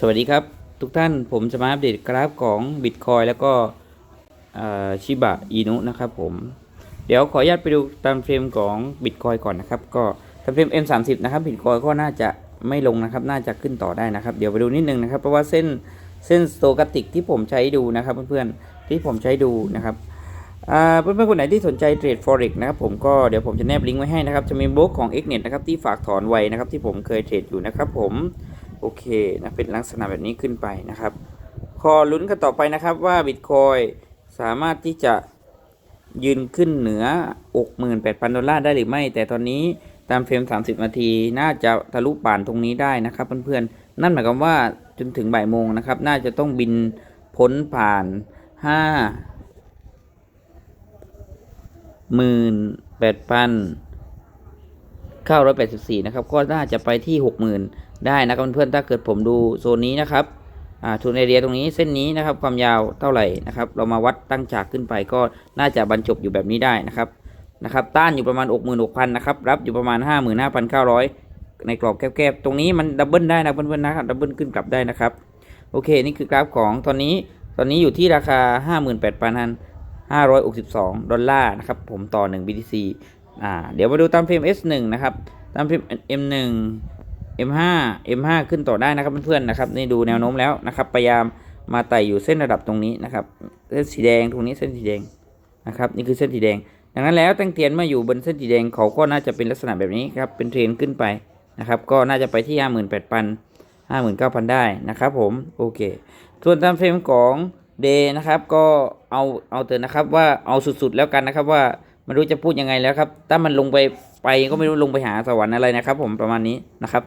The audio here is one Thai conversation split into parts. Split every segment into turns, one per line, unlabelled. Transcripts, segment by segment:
สวัสดีครับ ทุกท่านผมจะมาอัปเดตกราฟของ Bitcoin แล้วก็ชิบะอินุนะครับผมเดี๋ยวขออนุญาตไปดูตามเฟรมของ Bitcoin ก่อนนะครับ ก็ตามเฟรม M30 นะครับ Bitcoin ก็น่าจะไม่ลงนะครับ น่าจะขึ้นต่อได้นะครับ เดี๋ยวไปดูนิดนึงนะครับ เพราะว่าเส้นเส้นสโตกติกที่ผมใช้ดูนะครับเพื่อนๆที่ผมใช้ดูนะครับอ่าเพื่อนๆคนไหนที่สนใจเทรด forex นะครับผมก็เดี๋ยวผมจะแนบลิงก์ไว้ให้นะครับจะมีบล็อกของ xnet นะครับที่ฝากถอนไว้นะครับที่ผมเคยเทรดอยู่นะครับผม โอเคนะเป็นลักษณะแบบนี้ขึ้นไปนะครับขอลุ้นกันต่อไปนะครับว่า Bitcoin สามารถที่จะยืนขึ้นเหนือ 68,000 ดอลลาร์ได้หรือไม่ แต่ตอนนี้ตามเฟรม 30 นาที น่าจะทะลุป่านตรงนี้ได้นะครับเพื่อนๆ นั่นหมายความว่าจนถึงบ่ายโมงนะครับ น่าจะต้องบินพ้นผ่าน 5 8 0 0 0 984 นะครับ ก็น่าจะไปที่ 60,000 ได้นะครับเพื่อนๆถ้าเกิดผมดูโซนนี้นะครับทุนเอเรียตรงนี้เส้นนี้นะครับความยาวเท่าไหร่นะครับ เรามาวัดตั้งฉากขึ้นไปก็น่าจะบรรจบอยู่แบบนี้ได้นะครับนะครับต้านอยู่ประมาณ 66,000นะครับรับอยู่ประมาณ 55,900 ในกรอบแคบๆตรงนี้มันดับเบิลได้นะเพื่อนๆนะครับดับเบิลขึ้นกลับได้นะครับโอเคนี่คือกราฟของตอนนี้ตอนนี้อยู่ที่ราคา 58,562 ดอลลาร์นะครับผมต่อ 1 BTC อ่าเดี๋ยวมาดูตามเฟรม S1 นะครับตามเฟรม M1 M5 M5 ขึ้นต่อได้นะครับเพื่อนๆนะครับนี่ดูแนวโน้มแล้วนะครับพยายามมาไต่อยู่เส้นระดับตรงนี้นะครับเส้นสีแดงตรงนี้เส้นสีแดงนะครับนี่คือเส้นสีแดง ดังนั้นแล้วตั้งเทียนมาอยู่บนเส้นสีแดงเขาก็น่าจะเป็นลักษณะแบบนี้ครับเป็นเทรนขึ้นไปนะครับก็น่าจะไปที่ 58,000 59,000 ได้นะครับผมโอเค ส่วนตามเฟรมของ Day นะครับก็เอาเอาเตือนนะครับว่าเอาสุดๆแล้วกันนะครับว่า ไม่รู้จะพูดยังไงแล้วครับ ถ้ามันลงไปไปก็ไม่รู้ลงไปหาสวรรค์อะไรนะครับ ผมประมาณนี้นะครับ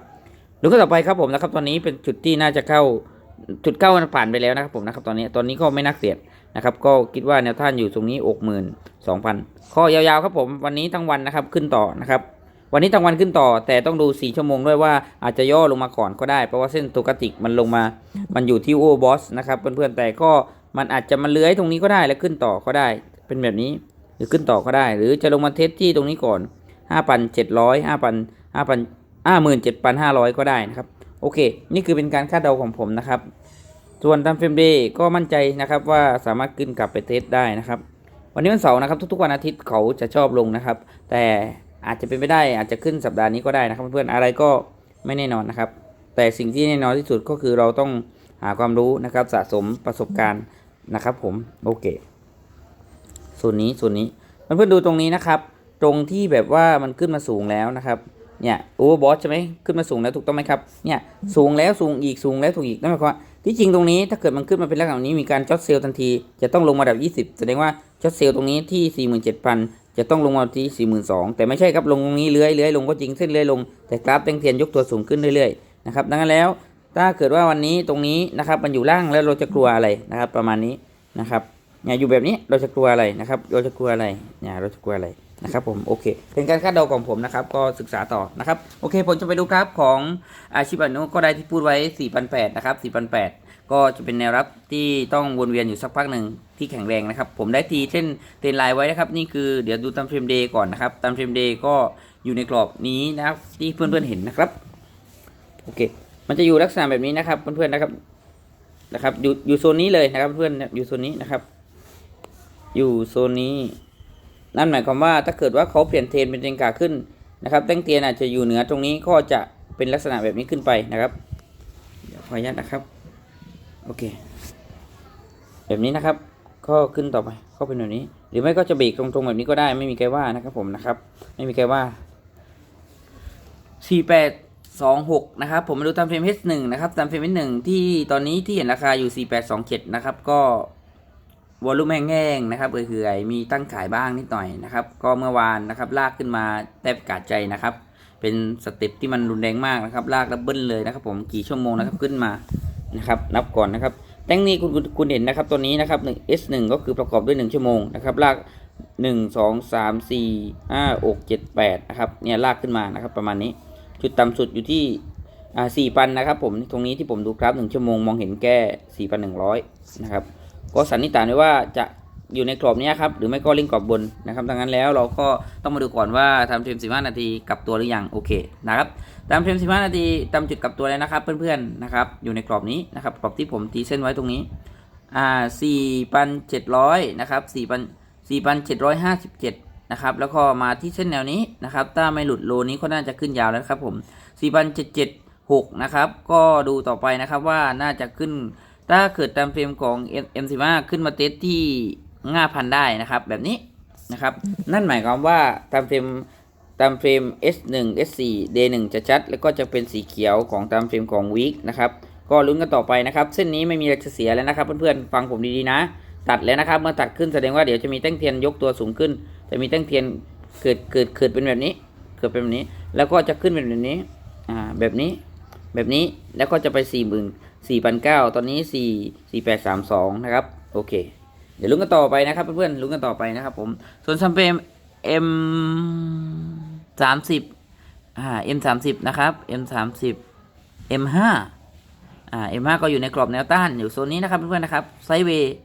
ดูกันต่อไปครับผมนะครับ ตอนนี้เป็นจุดที่น่าจะเข้าจุดเข้ามันผ่านไปแล้วนะครับผมนะครับ ตอนนี้ตอนนี้ก็ไม่นักเสียดนะครับ ก็คิดว่าแนวท่านอยู่ตรงนี้อกหมื่นสองพันข้อยาวๆครับผมวันนี้ทั้งวันนะครับขึ้นต่อนะครับ วันนี้ทั้งวันขึ้นต่อ แต่ต้องดู4ชั่วโมงด้วยว่าอาจจะย่อลงมาก่อนก็ได้ เพราะว่าเส้นตัวกติกมันลงมา มันอยู่ที่โอบอสนะครับเพื่อนๆแต่ก็มันอาจจะมาเลื้อยตรงนี้ก็ได้แล้วขึ้นต่อก็ได้ เป็นแบบนี้ หรือขึ้นต่อก็ได้ หรือจะลงมาเทสที่ตรงนี้ก่อน 5,700 5,000 5,000 57,500 ก็ได้นะครับ โอเค นี่คือเป็นการคาดเดาของผมนะครับ ส่วนตามเฟรมเดย์ก็มั่นใจนะครับว่าสามารถขึ้นกลับไปเทสได้นะครับ วันนี้วันเสาร์นะครับ ทุกๆวันอาทิตย์เขาจะชอบลงนะครับ แต่อาจจะเป็นไปได้อาจจะขึ้นสัปดาห์นี้ก็ได้นะครับ เพื่อนๆอะไรก็ไม่แน่นอนนะครับ แต่สิ่งที่แน่นอนที่สุดก็คือเราต้องหาความรู้นะครับสะสมประสบการณ์นะครับผมโอเค ส่วนนี้ส่วนนี้เพื่อนๆดูตรงนี้นะครับ ตรงที่แบบว่ามันขึ้นมาสูงแล้วนะครับเนี่ยโอเวอร์บอสใช่ไหมขึ้นมาสูงแล้วถูกต้องไหมครับเนี่ยสูงแล้วสูงอีกสูงแล้วสูงอีกนั่นหมายความว่าที่จริงตรงนี้ถ้าเกิดมันขึ้นมาเป็นลักษณะนี้มีการช็อตเซลล์ทันที จะต้องลงมาดับ 20 แสดงว่าช็อตเซลล์ตรงนี้ที่ 47,000 จะต้องลงมาที่ 42,000 แต่ไม่ใช่ครับลงตรงนี้เลื้อยเลื้อยลงก็จริงเส้นเลื้อยลงแต่กราฟแตงเทียนยกตัวสูงขึ้นเรื่อยๆนะครับดังนั้นแล้วถ้าเกิดว่าวันนี้ตรงนี้นะครับมันอยู่ล่างแล้วเราจะกลัวอะไรนะครับประมาณนี้นะครับ เนี่ยอยู่แบบนี้เราจะกลัวอะไรนะครับ เราจะกลัวอะไรเนี่ยเราจะกลัวอะไรนะครับผมโอเค เป็นการคาดเดาของผมนะครับ ก็ศึกษาต่อนะครับโอเค ผมจะไปดูกราฟของอาชิบานุก็ได้ที่พูดไว้ 4,800นะครับ4,800 ก็จะเป็นแนวรับที่ต้องวนเวียนอยู่สักพักหนึ่งที่แข็งแรงนะครับ ผมได้ทีเส้นเทรนไลน์ไว้นะครับ นี่คือเดี๋ยวดูตามเฟรมเดย์ก่อนนะครับตามเฟรมเดย์ก็อยู่ในกรอบนี้นะครับที่เพื่อนๆเห็นนะครับโอเค มันจะอยู่ลักษณะแบบนี้นะครับเพื่อนๆนะครับนะครับอยู่อยู่โซนนี้เลยนะครับเพื่อนอยู่โซนนี้นะครับ อยู่โซนนี้ นั่นหมายความว่าถ้าเกิดว่าเขาเปลี่ยนเทรนเป็นเทนขาขึ้นนะครับแต้งเทียนอาจจะอยู่เหนือตรงนี้ก็จะเป็นลักษณะแบบนี้ขึ้นไปนะครับเดี๋ยวขออนุญาตนะครับโอเค แบบนี้นะครับ ก็ขึ้นต่อไปก็เป็นแบบนี้ หรือไม่ก็จะเบรกตรงๆแบบนี้ก็ได้ไม่มีใครว่านะครับผมนะครับ ไม่มีใครว่า4826นะครับผมมาดูตามเฟรม H1 นะครับตามเฟรม H1 ที่ตอนนี้ที่เห็นราคาอยู่ 4827 นะครับก็ วอลลุ่มแห้งๆนะครับก็คือไอมีตั้งขายบ้างนิดหน่อยนะครับ ก็เมื่อวานนะครับลากขึ้นมาแทบกาดใจนะครับ เป็นสเต็ปที่มันรุนแรงมากนะครับ ลากดับเบิลเลยนะครับ ผมกี่ชั่วโมงนะครับขึ้นมานะครับนับก่อนนะครับแต้งนี้คุณคุณเห็นนะครับตัวนี้นะครับ1 S1 ก็คือประกอบด้วย 1 ชั่วโมงนะครับลาก 1 2 3 4 5 6 7 8นะครับเนี่ยลากขึ้นมานะครับประมาณนี้ จุดต่ำสุดอยู่ที่สี่พันนะครับผมตรงนี้ที่ผมดูกราฟหนึ่งชั่วโมงมองเห็นแก้สี่พันหนึ่งร้อยนะครับ ก็สันนิษฐานไว้ว่าจะอยู่ในกรอบนี้ครับหรือไม่ก็ลิงกรอบบนนะครับดังนั้นแล้วเราก็ต้องมาดูก่อนว่าทำเฟรม15 นาทีกลับตัวหรือยังโอเคนะครับตามเฟรม15 นาทีตามจุดกลับตัวเลยนะครับ เพื่อนๆนะครับอยู่ในกรอบนี้นะครับกรอบที่ผมตีเส้นไว้ตรงนี้อ่า4,700นะครับ4,000 4,757นะครับแล้วก็มาที่เส้นแนวนี้นะครับถ้าไม่หลุดโลนี้ก็น่าจะขึ้นยาวแล้วนะครับผม 4,776 นะครับ ก็ดูต่อไปนะครับว่าน่าจะขึ้น ถ้าเกิดตามเฟรมของ M- M15 ขึ้นมาเทสที่ง่าพันได้นะครับ แบบนี้นะครับ นั่นหมายความว่าตามเฟรมตามเฟรม S1 S4 D1 จะชัด แล้วก็จะเป็นสีเขียวของตามเฟรมของ Week นะครับ ก็ลุ้นกันต่อไปนะครับ เส้นนี้ไม่มีอะไรจะเสียแล้วนะครับ เพื่อนๆ ฟังผมดีๆนะ ตัดแล้วนะครับ เมื่อตัดขึ้นแสดงว่าเดี๋ยวจะมีแท่งเทียนยกตัวสูงขึ้น จะมีแท่งเทียนเกิดเกิดเกิดเป็นแบบนี้ เกิดเป็นแบบนี้ แล้วก็จะขึ้นเป็นแบบนี้ อ่า แบบนี้ แบบนี้ แล้วก็จะไปสี่หมื่น สี่พันเก้าตอนนี้สี่สี่แปดสามสองนะครับ โอเค เดี๋ยวลุ้นกันต่อไปนะครับเพื่อนๆลุ้นกันต่อไปนะครับผม ส่วนซัมเปม M สามสิบอ่า M สามสิบนะครับ M สามสิบ M ห้าอ่า M ห้าก็อยู่ในกรอบแนวต้านอยู่โซนนี้นะครับเพื่อนๆนะครับไซเวย์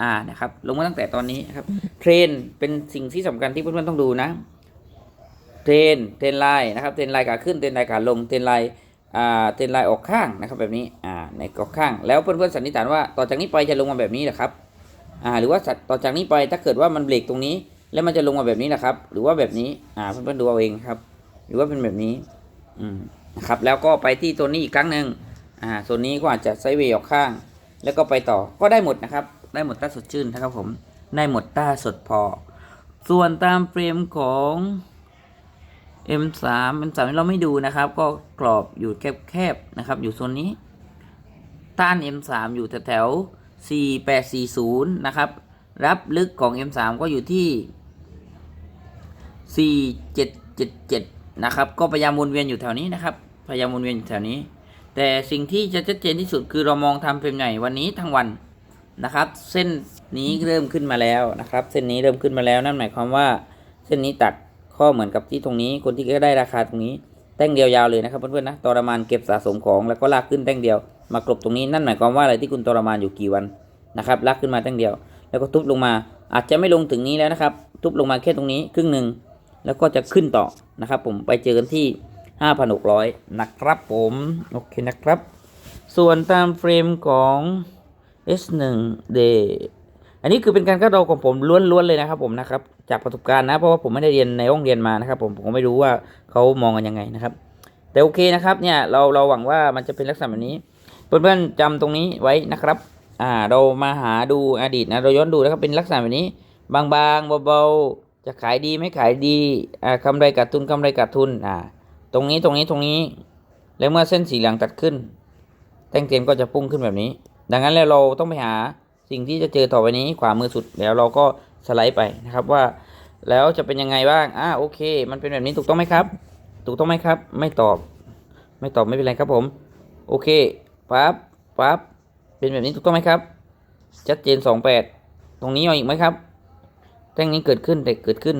อ่านะครับลงมาตั้งแต่ตอนนี้นะครับเทรนเป็นสิ่งที่สำคัญที่เพื่อนๆต้องดูนะเทรนเทรนไลน์นะครับเทรนไลน์ขาขึ้นเทรนไลน์ขาลงเทรนไลน์ เทรนไลน์ออกข้างนะครับแบบนี้อ่าในออกข้าง แล้วเพื่อนๆสันนิษฐานว่าต่อจากนี้ไปจะลงมาแบบนี้เหรอครับอ่าหรือว่าสันต่อจากนี้ไปถ้าเกิดว่ามันเบรกตรงนี้ แล้วมันจะลงมาแบบนี้นะครับ หรือว่าแบบนี้อ่าเพื่อนๆดูเอาเองครับ หรือว่าเป็นแบบนี้อืมนะครับแล้วก็ไปที่ตัวนี้อีกครั้งหนึ่งอ่าโซนนี้ก็อาจจะไซเวย์ออกข้าง แล้วก็ไปต่อก็ได้หมดนะครับ ได้หมดต้าสดชื่นนะครับผมได้หมดต้าสดพอ ส่วนตามเฟรมของ M3 M3 นี่เราไม่ดูนะครับ ก็กรอบอยู่แคบๆนะครับ อยู่โซนนี้ต้าน M3 อยู่แถวๆ4840 นะครับ รับลึกของ M3 ก็อยู่ที่ 4777 นะครับ ก็พยายามวนเวียนอยู่แถวนี้นะครับ พยายามวนเวียนอยู่แถวนี้ แต่สิ่งที่จะชัดเจนที่สุดคือเรามองทำเฟรมใหญ่วันนี้ทั้งวันนะครับ เส้นนี้เริ่มขึ้นมาแล้วนะครับ เส้นนี้เริ่มขึ้นมาแล้วนั่นหมายความว่าเส้นนี้ตัด ข้อเหมือนกับที่ตรงนี้คนที่ก็ได้ราคาตรงนี้แท่งเดียวยาวเลยนะครับเพื่อนๆนะทรมานเก็บสะสมของแล้วก็ลากขึ้นแท่งเดียว มากลบตรงนี้นั่นหมายความว่าอะไรที่คุณทรมานอยู่กี่วันนะครับลากขึ้นมาแท่งเดียว แล้วก็ทุบลงมาอาจจะไม่ลงถึงนี้แล้วนะครับ ทุบลงมาแค่ตรงนี้ครึ่งหนึ่งแล้วก็จะขึ้นต่อนะครับผมไปเจอกันที่ 5,600 นะครับผมโอเคนะครับ ส่วนตามเฟรมของ S1 Day นนี้คือเป็นการคาดเดาของผมล้วนๆเลยนะครับผมนะครับจากประสบการณ์นะเพราะว่าผมไม่ได้เรียนในห้องเรียนมานะครับ ผมผมก็ไม่รู้ว่าเขามองกันยังไงนะครับ แต่โอเคนะครับเนี่ยเราเราหวังว่ามันจะเป็นลักษณะแบบนี้ เพื่อนๆจำตรงนี้ไว้นะครับอ่าเรามาหาดูอดีตนะเราย้อนดูนะครับเป็นลักษณะแบบนี้ บางๆเบาๆจะขายดีไม่ขายดีอ่ากำไรขาดทุนกำไรขาดทุนอ่าตรงนี้ตรงนี้ตรงนี้ แล้วเมื่อเส้นสีเหลืองตัดขึ้นแท่งเทียนก็จะพุ่งขึ้นแบบนี้ ดังนั้นแล้วเราต้องไปหา สิ่งที่จะเจอต่อไปนี้ขวามือสุดแล้วเราก็สไลด์ไปนะครับว่า แล้วจะเป็นยังไงบ้างอ่าโอเค มันเป็นแบบนี้ถูกต้องไหมครับ ถูกต้องไหมครับ ไม่ตอบ ไม่ตอบไม่เป็นไรครับผม โอเคปั๊บปั๊บเป็นแบบนี้ถูกต้องไหมครับชัดเจนสองแปดตรงนี้เอาอีกไหมครับแท่งนี้เกิดขึ้นแต่เกิดขึ้น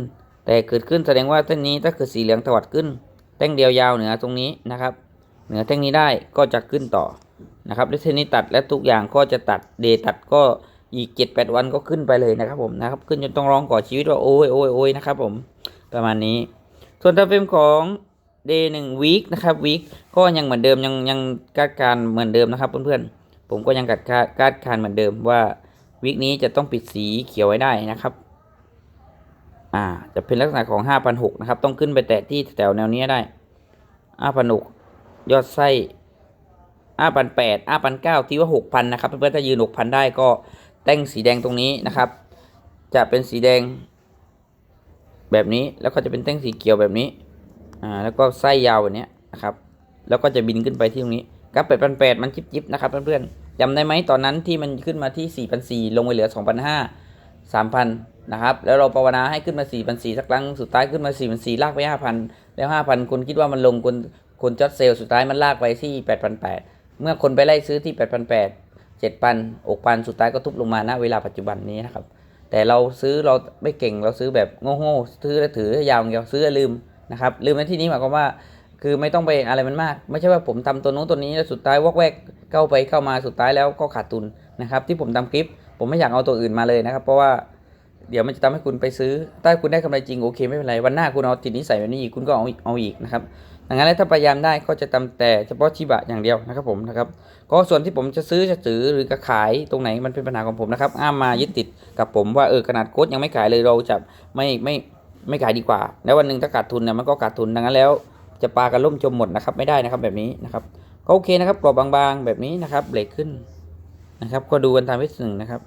แต่เกิดขึ้นแสดงว่าแท่งนี้ถ้าเกิดสีเหลืองตวัดขึ้น แท่งเดียวยาวเหนือตรงนี้นะครับ เหนือแท่งนี้ได้ก็จะขึ้นต่อ นะครับแล้วเส้นนี้ตัดและทุกอย่างก็จะตัดเดตัดก็อีกเจ็ดแปดวันก็ขึ้นไปเลยนะครับผมนะครับ ขึ้นจนต้องร้องก่อชีวิตว่าโอ้ยโอ้ยโอ้ยนะครับผมประมาณนี้ ส่วนตามเฟรมของ day หนึ่ง week นะครับ week ก็ยังเหมือนเดิมยังยังคาดการเหมือนเดิมนะครับเพื่อนๆผมก็ยังคาดคาดคาการเหมือนเดิมว่าวีคนี้จะต้องปิดสีเขียวไว้ได้นะครับ อ่า จะเป็นลักษณะของ5,600นะครับ ต้องขึ้นไปแตะที่แถวแนวนี้ได้5,600ยอดไส้ 5,800 5,900ที่ว่า6,000นนะครับเพื่อนๆถ้ายืน6,000ได้ก็แต่งสีแดงตรงนี้นะครับ จะเป็นสีแดงแบบนี้แล้วก็จะเป็นแท่งสีเขียวแบบนี้ อ่า แล้วก็ไส้ยาวแบบเนี้ยนะครับ แล้วก็จะบินขึ้นไปที่ตรงนี้กับแปดพันแปดมันจิบจิบๆนะครับเพื่อนๆจำได้ไหมตอนนั้นที่มันขึ้นมาที่สี่พันสี่ลงไปเหลือสองพันห้าสามพันนะครับ แล้วเราภาวนาให้ขึ้นมาสี่พันสี่สักครั้ง สุดท้ายขึ้นมาสี่พันสี่ลากไปห้าพันแล้วห้าพันคนคิดว่ามันลงคนคนจอดเซลล์สุดท้ายมันลากไปที่แปดพันแปด เมื่อคนไปไล่ซื้อที่แปดพันแปดเจ็ดพันอกพันสุดท้ายก็ทุบลงมาณเวลาปัจจุบันนี้นะครับ แต่เราซื้อเราไม่เก่งเราซื้อแบบโง่ๆซื้อแล้วถือยาวอย่างเดียวซื้อแล้วลืมนะครับลืมในที่นี้หมายความว่าคือไม่ต้องไปอะไรมันมาก ไม่ใช่ว่าผมทำตัวนู้นตัวนี้แล้วสุดท้ายวอกแวกเข้าไปเข้ามาสุดท้ายแล้วก็ขาดทุนนะครับ ที่ผมทำคลิป ผมไม่อยากเอาตัวอื่นมาเลยนะครับ เพราะว่าเดี๋ยวมันจะทำให้คุณไปซื้อถ้าคุณได้กำไรจริงโอเคไม่เป็นไรวันหน้าคุณเอาติดนิสัยแบบนี้อีกคุณก็เอาเอาอีกนะครับ ดังนั้นแล้วถ้าพยายามได้ก็จะทำแต่เฉพาะชิบะอย่างเดียวนะครับผมนะครับก็ส่วนที่ผมจะซื้อจะถือหรือจะขายตรงไหนมันเป็นปัญหาของผมนะครับอ้ามมายึดติดกับผมว่าเออขนาดโค้ดยังไม่ขายเลยเราจะไม่ไม่ไม่ขายดีกว่า แล้ววันหนึ่งถ้าขาดทุนเนี่ยมันก็ขาดทุนดังนั้นแล้วจะปากันล่มจมหมดนะครับไม่ได้นะครับแบบนี้นะครับก็โอเคนะครับกรอบบางๆแบบนี้นะครับเบรกขึ้นนะครับ ก็ดูกันตามวิธีหนึ่งนะครับ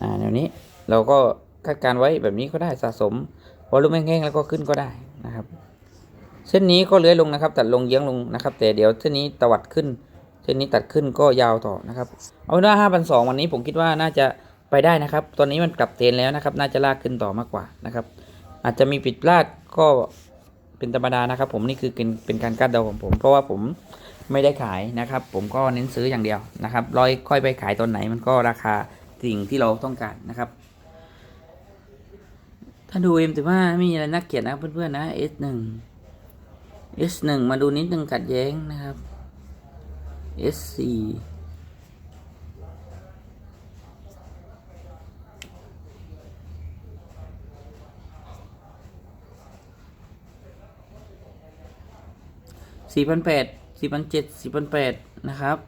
อ่าแนวนี้เราก็คาดการไว้แบบนี้ก็ได้สะสมวอลลุ่มแห้งๆแล้วก็ขึ้นก็ได้นะครับ เส้นนี้ก็เลื้อยลงนะครับ ตัดลงเยื้องลงนะครับ แต่เดี๋ยวเส้นนี้ตวัดขึ้น เส้นนี้ตัดขึ้นก็ยาวต่อนะครับ เอาเป็นว่าห้าพันสองวันนี้ผมคิดว่าน่าจะไปได้นะครับ ตอนนี้มันกลับเทรนแล้วนะครับ น่าจะลากขึ้นต่อมากกว่านะครับ อาจจะมีปิดพลาดก็เป็นธรรมดานะครับ ผมนี่คือเป็นเป็นการคาดเดาของผม เพราะว่าผมไม่ได้ขายนะครับ ผมก็เน้นซื้ออย่างเดียวนะครับรอยค่อยไปขายตอนไหนมันก็ราคาสิ่งที่เราต้องการนะครับถ้าดูเอ็มถือว่าไม่มีอะไรน่าเกลียดนะเพื่อนๆนะ S1 S1 มาดูนิดนึงขัดแย้งนะครับ S4 สี่พันแปดสี่พันเจ็ดสี่พันแปดนะครับ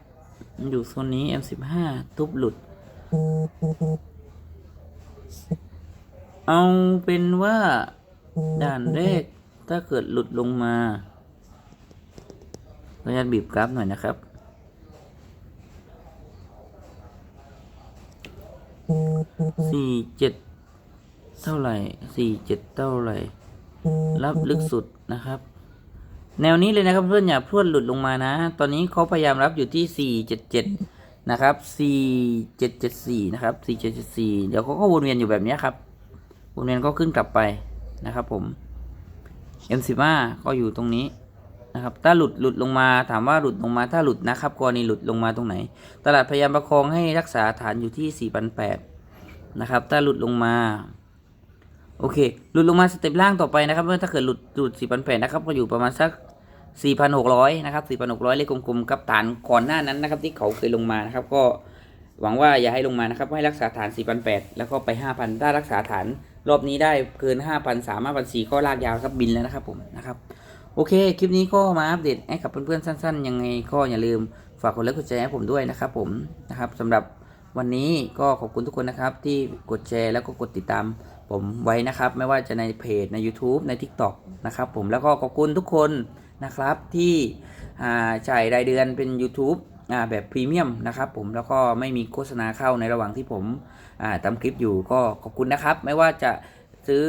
อยู่โซนนี้ M15 ทุบหลุด เอาเป็นว่าด่านแรกถ้าเกิดหลุดลงมา อนุญาตบีบกราฟหน่อยนะครับสี่เจ็ดเท่าไหร่สี่เจ็ดเท่าไหร่ รับลึกสุดนะครับ แนวนี้เลยนะครับเพื่อนอย่าพรวดหลุดลงมานะ ตอนนี้เขาพยายามรับอยู่ที่477นะครับ4774นะครับ4774เจ็ดสี่เดี๋ยวเขาก็วนเวียนอยู่แบบนี้ครับ วนเวียนก็ขึ้นกลับไปนะครับผม M15 ก็อยู่ตรงนี้ นะครับถ้าหลุดหลุดลงมาถามว่าหลุดลงมาถ้าหลุดนะครับกรณีหลุดลงมาตรงไหน ตลาดพยายามประคองให้รักษาฐานอยู่ที่ 4,800นะครับถ้าหลุดลงมาโอเคหลุดลงมาสเต็ปล่างต่อไปนะครับเมื่อถ้าเกิดหลุดหลุด 4,800นะครับก็อยู่ประมาณสัก 4,600นะครับ4,600 เลขกลมๆกับฐานก่อนหน้านั้นนะครับที่เขาเคยลงมานะครับก็หวังว่าอย่าให้ลงมานะครับให้รักษาฐาน 4,800 แล้วก็ไป 5,000 ถ้ารักษาฐานรอบนี้ได้เกิน5,000 3 5,004ก็ลากยาวครับบินแล้วนะครับผมนะครับ โอเค คลิปนี้ก็มาอัปเดตให้กับเพื่อนๆสั้น ๆ ยังไงก็อย่าลืมฝากกดไลค์กดแชร์ให้ผมด้วยนะครับผมนะครับสำหรับวันนี้ก็ขอบคุณทุกคนนะครับ ที่กดแชร์แล้วก็กดติดตามผมไว้นะครับ ไม่ว่าจะในเพจใน YouTube ใน TikTok นะครับผมแล้วก็ขอบคุณทุกคนนะครับที่อ่าจ่ายรายเดือนเป็น YouTube อ่าแบบพรีเมียมนะครับผมแล้วก็ไม่มีโฆษณาเข้าในระหว่างที่ผมอ่าทำคลิปอยู่ก็ขอบคุณนะครับ ไม่ว่าจะซื้อ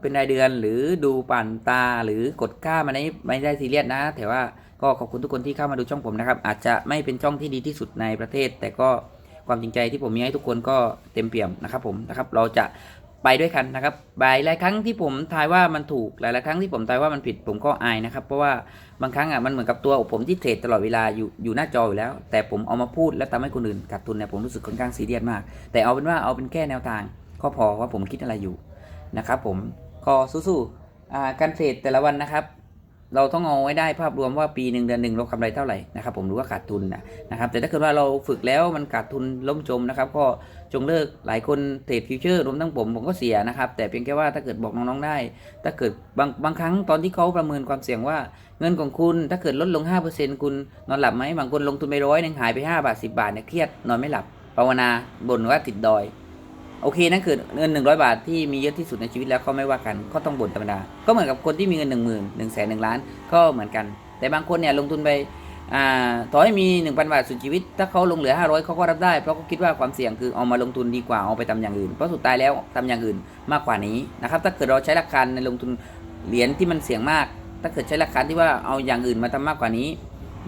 เป็นรายเดือนหรือดูปั่นตาหรือกดค่ามาในไม่ได้ซีเรียสนะ แต่ว่าก็ขอบคุณทุกคนที่เข้ามาดูช่องผมนะครับ อาจจะไม่เป็นช่องที่ดีที่สุดในประเทศ แต่ก็ความจริงใจที่ผมมีให้ทุกคนก็เต็มเปี่ยมนะครับผมนะครับเราจะไปด้วยกันนะครับหลายหลายครั้งที่ผมทายว่ามันถูก หลายหลายครั้งที่ผมทายว่ามันผิดผมก็อายนะครับ เพราะว่าบางครั้งอะมันเหมือนกับตัวผมที่เทรดตลอดเวลาอยู่อยู่หน้าจออยู่แล้ว แต่ผมเอามาพูดแล้วทำให้คนอื่นขาดทุนเนี่ยผมรู้สึกค่อนข้างซีเรียสมาก แต่เอาเป็นว่าเอาเป็นแค่แนวทางก็พอว่าผมคิดอะไรอยู่นะครับผม ก็สู้ๆการเทรดแต่ละวันนะครับ เราต้องเอาไว้ได้ภาพรวมว่าปีหนึ่งเดือนหนึ่งเรากำไรเท่าไหร่นะครับผมรู้ว่าขาดทุนนะนะครับ แต่ถ้าเกิดว่าเราฝึกแล้วมันขาดทุนล่มจมนะครับ ก็จงเลิกหลายคนเทรดฟิวเจอร์รวมทั้งผมผมก็เสียนะครับ แต่เพียงแค่ว่าถ้าเกิดบอกน้องๆได้ ถ้าเกิดบางบางครั้งตอนที่เขาประเมินความเสี่ยงว่าเงินของคุณถ้าเกิดลดลง 5%คุณนอนหลับไหมบางคนลงทุนไปร้อยหนึ่งหายไป5บาท10 บาทเนี่ยเครียดนอนไม่หลับภาวนาบ่นว่าติดดอย โอเคนั่นคือเงิน 100 บาทที่มีเยอะที่สุดในชีวิตแล้วก็ไม่ว่ากันก็ต้องบ่นธรรมดา ก็เหมือนกับคนที่มีเงิน 1 0 0 0 0 1 1 0 0 0ล้าน ก็เหมือนกัน แต่บางคนเนี่ยลงทุนไปอ่าต่อให้มี 1,000 บาทสุดชีวิต ถ้าเขาลงเหลือ 500เขาก็รับได้เพราะเขาคิดว่าความเสี่ยงคือเอามาลงทุนดีกว่าเอาไปทำอย่างอื่นเพราะสุดท้ายแล้วทำอย่างอื่นมากกว่านี้นะครับถ้าเกิดเราใช้หลักการในลงทุนเหรียญที่มันเสี่ยงมาก ถ้าเกิดใช้หลักการที่ว่าเอาอย่างอื่นมาทำมากกว่านี้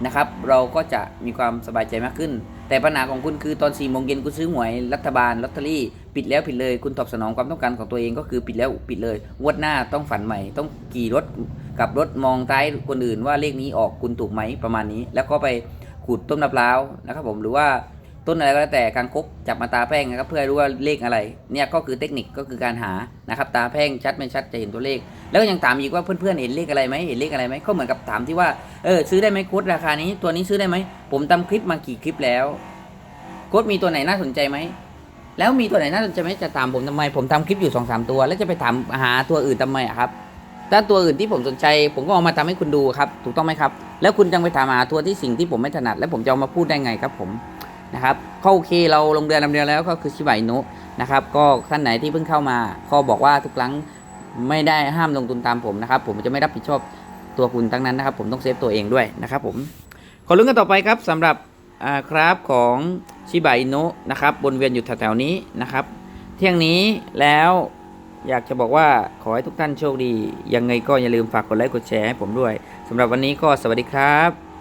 นะครับเราก็จะมีความสบายใจมากขึ้น แต่ปัญหาของคุณคือตอน4ี่โมงเย็นคุณซื้อหวยรัฐบาลลอตเตอรี่ ปิดแล้วปิดเลย คุณตอบสนองความต้องการของตัวเองก็คือปิดแล้วปิดเลย วดหน้าต้องฝันใหม่ ต้องขี่รถกับรถมองท้ายคนอื่นว่าเลขนี้ออกคุณถูกไหมประมาณนี้ แล้วก็ไปขูดต้นมะพร้าวนะครับผมหรือว่าต้นอะไรก็แล้วแต่กางคกจับมาตาแป้งนะครับเพื่อรู้ว่าเลขอะไร เนี่ยก็คือเทคนิคก็คือการหานะครับตาแป้งชัดไม่ชัดจะเห็นตัวเลข แล้วก็ยังถามอีกว่าเพื่อนๆเห็นเลขอะไรไหมเห็นเลขอะไรไหมก็เหมือนกับถามที่ว่าเออซื้อได้ไหมโค้ดราคานี้ตัวนี้ซื้อได้ไหมผมทำคลิปมากี่คลิปแล้วโค้ดมีตัวไหนน่าสนใจไหม แล้วมีตัวไหนน่าสนใจไหมจะตามผมทำไม ผมทำคลิปอยู่สองสามตัว แล้วจะไปถามหาตัวอื่นทำไมอะครับ ถ้าตัวอื่นที่ผมสนใจ ผมก็เอามาทำให้คุณดูครับ ถูกต้องไหมครับ แล้วคุณจังไปถามหาตัวที่สิ่งที่ผมไม่ถนัด แล้วผมจะเอามาพูดได้ไงครับผมนะครับก็โอเคเราลงเรือนลำเดียวแล้วก็คือชิบะอินุนะครับก็ท่านไหนที่เพิ่งเข้ามาก็บอกว่าทุกครั้งไม่ได้ห้ามลงทุนตามผมนะครับ ผมจะไม่รับผิดชอบตัวคุณทั้งนั้นนะครับ ผมต้องเซฟตัวเองด้วยนะครับผมขอลุ้นกันต่อไปครับสำหรับอ่าคราฟของ ชิบะอินุนะครับวนเวียนอยู่แถวๆนี้นะครับ เที่ยงนี้แล้วอยากจะบอกว่าขอให้ทุกท่านโชคดี ยังไงก็อย่าลืมฝากกดไลค์กดแชร์ให้ผมด้วยสำหรับวันนี้ก็สวัสดีครับ